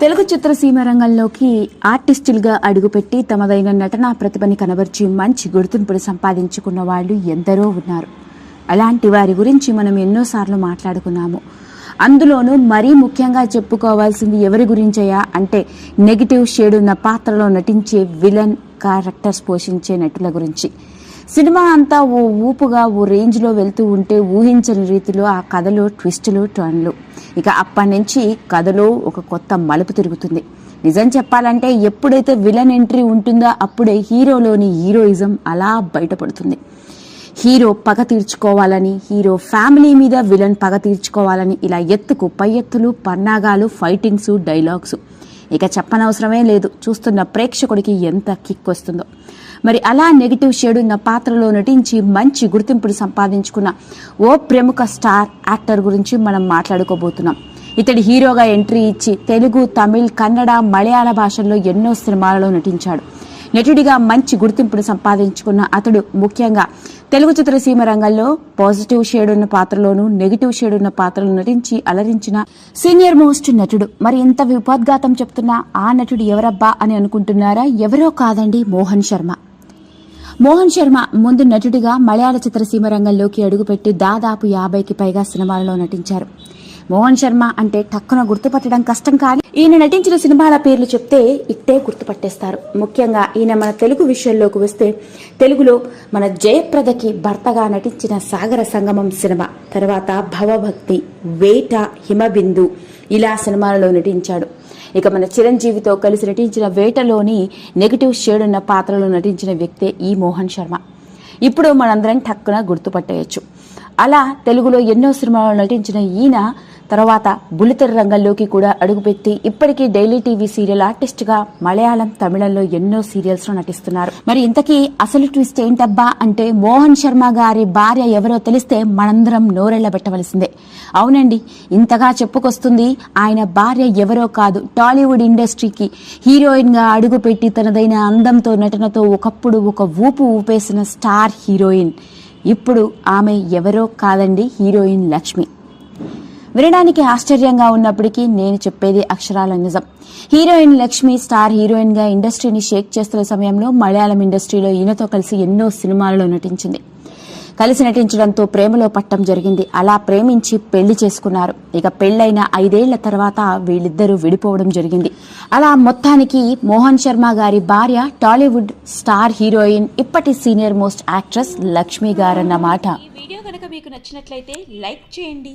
తెలుగు చిత్రసీమ రంగంలోకి ఆర్టిస్టులుగా అడుగుపెట్టి తమదైన నటనా ప్రతిభని కనబర్చి మంచి గుర్తింపును సంపాదించుకున్న వాళ్ళు ఎందరో ఉన్నారు. అలాంటి వారి గురించి మనం ఎన్నోసార్లు మాట్లాడుకున్నాము. అందులోనూ మరీ ముఖ్యంగా చెప్పుకోవాల్సింది ఎవరి గురించయా అంటే నెగిటివ్ షేడ్ ఉన్న పాత్రలో నటించే విలన్ క్యారెక్టర్స్ పోషించే నటుల గురించి. సినిమా అంతా ఓ ఊపుగా ఓ రేంజ్లో వెళ్తూ ఉంటే ఊహించని రీతిలో ఆ కథలో ట్విస్టులు టర్న్లు ఇక అప్పటి నుంచి కథలో ఒక కొత్త మలుపు తిరుగుతుంది. నిజం చెప్పాలంటే ఎప్పుడైతే విలన్ ఎంట్రీ ఉంటుందో అప్పుడే హీరోలోని హీరోయిజం అలా బయటపడుతుంది. హీరో పగ తీర్చుకోవాలని హీరో ఫ్యామిలీ మీద విలన్ పగ తీర్చుకోవాలని ఇలా ఎత్తుకు పై ఎత్తులు పన్నాగాలు ఫైటింగ్స్ డైలాగ్స్. ఇక చెప్పనవసరమే లేదు. చూస్తున్న ప్రేక్షకుడికి ఎంత కిక్ వస్తుందో. మరి అలా నెగిటివ్ షేడ్ ఉన్న పాత్రలో నటించి మంచి గుర్తింపును సంపాదించుకున్న ఓ ప్రముఖ స్టార్ యాక్టర్ గురించి మనం మాట్లాడుకోబోతున్నాం. ఇతడి హీరోగా ఎంట్రీ ఇచ్చి తెలుగు తమిళ్ కన్నడ మలయాళ భాషల్లో ఎన్నో సినిమాలలో నటించాడు. నటుడిగా మంచి గుర్తింపును సంపాదించుకున్న అతడు ముఖ్యంగా తెలుగు చిత్రసీమ రంగంలో పాజిటివ్ షేడ్ ఉన్న పాత్రలోనూ నెగిటివ్ షేడ్ ఉన్న పాత్రలు నటించి అలరించిన సీనియర్ మోస్ట్ నటుడు. మరి ఇంత విపోద్ఘాతం చెప్తున్న ఆ నటుడు ఎవరబ్బా అని అనుకుంటున్నారా? ఎవరో కాదండి మోహన్ శర్మ. మోహన్ శర్మ ముందు నటుడిగా మలయాళ చిత్రసీమ రంగంలోకి అడుగుపెట్టి దాదాపు యాభైకి పైగా సినిమాలలో నటించారు. మోహన్ శర్మ అంటే టక్కున గుర్తుపట్టడం కష్టం కానీ ఈయన నటించిన సినిమాల పేర్లు చెప్తే ఇట్టే గుర్తుపట్టేస్తారు. ముఖ్యంగా ఈయన మన తెలుగు విషయంలోకి వస్తే తెలుగులో మన జయప్రదకి భర్తగా నటించిన సాగర సంగమం సినిమా తర్వాత భవభక్తి వేట హిమబిందు ఇలా సినిమాలలో నటించాడు. ఇక మన చిరంజీవితో కలిసి నటించిన వేటలోని నెగిటివ్ షేడ్ ఉన్న పాత్రలో నటించిన వ్యక్తే ఈ మోహన్ శర్మ. ఇప్పుడు మనందరం టక్కున గుర్తుపట్టేయచ్చు. అలా తెలుగులో ఎన్నో సినిమాల్లో నటించిన ఈయన తర్వాత బుల్లితెర రంగంలోకి కూడా అడుగుపెట్టి ఇప్పటికీ డైలీ టీవీ సీరియల్ ఆర్టిస్ట్గా మలయాళం తమిళంలో ఎన్నో సీరియల్స్లో నటిస్తున్నారు. మరి ఇంతకీ అసలు ట్విస్ట్ ఏంటబ్బా అంటే మోహన్ శర్మ గారి భార్య ఎవరో తెలిస్తే మనందరం నోరెళ్ళ పెట్టవలసిందే. అవునండి ఇంతగా చెప్పుకొస్తుంది ఆయన భార్య ఎవరో కాదు. టాలీవుడ్ ఇండస్ట్రీకి హీరోయిన్గా అడుగుపెట్టి తనదైన అందంతో నటనతో ఒకప్పుడు ఒక ఊపు ఊపేసిన స్టార్ హీరోయిన్. ఇప్పుడు ఆమె ఎవరో కాదండి హీరోయిన్ లక్ష్మి. వినడానికి ఆశ్చర్యంగా ఉన్నప్పటికీ నేను చెప్పేది అక్షరాల నిజం. హీరోయిన్ లక్ష్మి స్టార్ హీరోయిన్గా ఇండస్ట్రీని షేక్ చేస్తున్న సమయంలో మలయాళం ఇండస్ట్రీలో ఈయనతో కలిసి ఎన్నో సినిమాలలో నటించింది. కలిసి నటించడంతో ప్రేమలో పట్టం జరిగింది. అలా ప్రేమించి పెళ్ళి చేసుకున్నారు. ఇక పెళ్ళైన ఐదేళ్ళ తర్వాత వీళ్ళిద్దరూ విడిపోవడం జరిగింది. అలా మొత్తానికి మోహన్ శర్మ గారి భార్య టాలీవుడ్ స్టార్ హీరోయిన్ ఇప్పటి సీనియర్ మోస్ట్ యాక్ట్రెస్ లక్ష్మి గారన్నమాట. వీడియో కనుక మీకు నచ్చినట్లయితే లైక్ చేయండి.